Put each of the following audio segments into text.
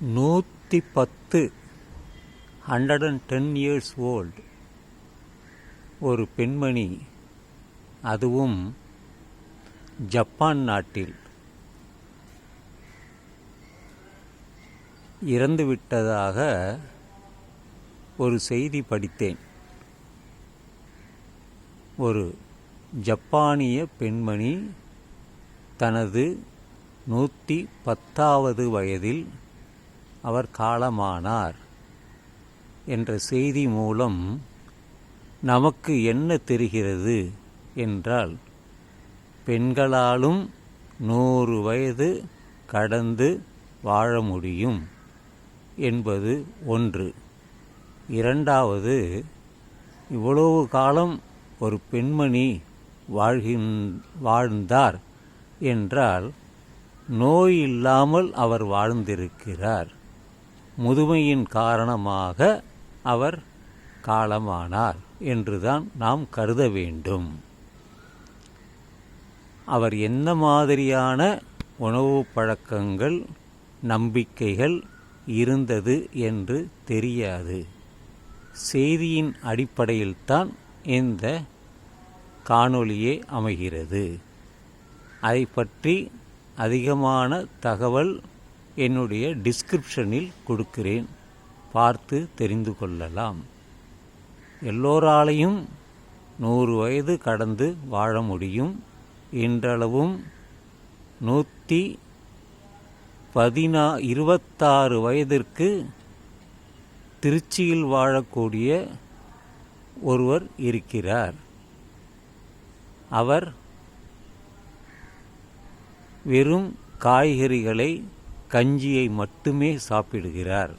நூற்றி பத்து hundred and ten years old ஒரு பெண்மணி அதுவும் ஜப்பான் நாட்டில். இறந்துவிட்டதாக ஒரு செய்தி படித்தேன். ஒரு ஜப்பானிய பெண்மணி தனது நூற்றி பத்தாவது வயதில் அவர் காலமானார். என்ற செய்தி மூலம் நமக்கு என்ன தெரிகிறது என்றால் பெண்களாலும் நூறு வயது கடந்து வாழ முடியும் என்பது ஒன்று. இரண்டாவது இவ்வளவு காலம் ஒரு பெண்மணி வாழ்கின் வாழ்ந்தார் என்றால் நோய் இல்லாமல் அவர் வாழ்ந்திருக்கிறார். முதுமையின் காரணமாக அவர் காலமானார் என்றுதான் நாம் கருத வேண்டும். அவர் என்ன மாதிரியான உணவு பழக்கங்கள் நம்பிக்கைகள் இருந்தது என்று தெரியாது. செய்தியின் அடிப்படையில்தான் இந்த காணொளியே அமைகிறது. அதை பற்றி அதிகமான தகவல் என்னுடைய டிஸ்கிரிப்ஷனில் கொடுக்கிறேன். பார்த்து தெரிந்து கொள்ளலாம். எல்லோராலையும் நூறு வயது கடந்து வாழ முடியும். இன்றளவும் நூற்றி பதினா இருபத்தாறு வயதிற்கு திருச்சியில் வாழக்கூடிய ஒருவர் இருக்கிறார். அவர் வெறும் காய்கறிகளை கஞ்சியை மட்டுமே சாப்பிடுகிறார்.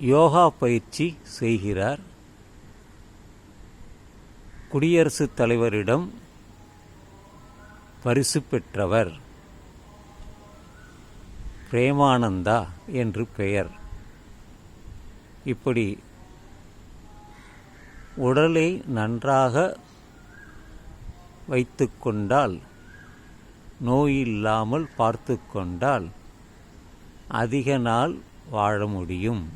யோகா பயிற்சி செய்கிறார். குடியரசுத் தலைவரிடம் பரிசு பெற்றவர். பிரேமானந்தா என்று பெயர். இப்படி உடலை நன்றாக வைத்து கொண்டால் நோயில்லாமல் பார்த்து கொண்டால் அதிக நாள் வாழ முடியும்.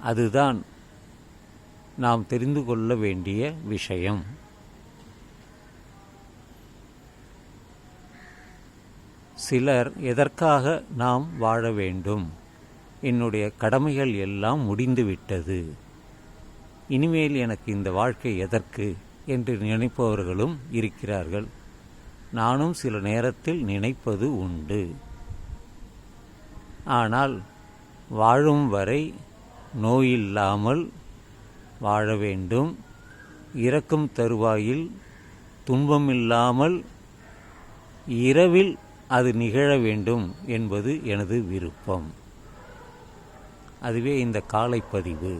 அதுதான் நாம் தெரிந்து கொள்ள வேண்டிய விஷயம். சிலர் எதற்காக நாம் வாழ வேண்டும்? என்னுடைய கடமைகள் எல்லாம் முடிந்துவிட்டது. இனிமேல் எனக்கு இந்த வாழ்க்கை எதற்கு என்று நினைப்பவர்களும் இருக்கிறார்கள். நானும் சில நேரத்தில் நினைப்பது உண்டு. ஆனால் வாழும் வரை நோயில்லாமல் வாழ வேண்டும். இறக்கும் தருவாயில் துன்பமில்லாமல் இரவில் அது நிகழ வேண்டும் என்பது எனது விருப்பம். அதுவே இந்த காலைப்பதிவு.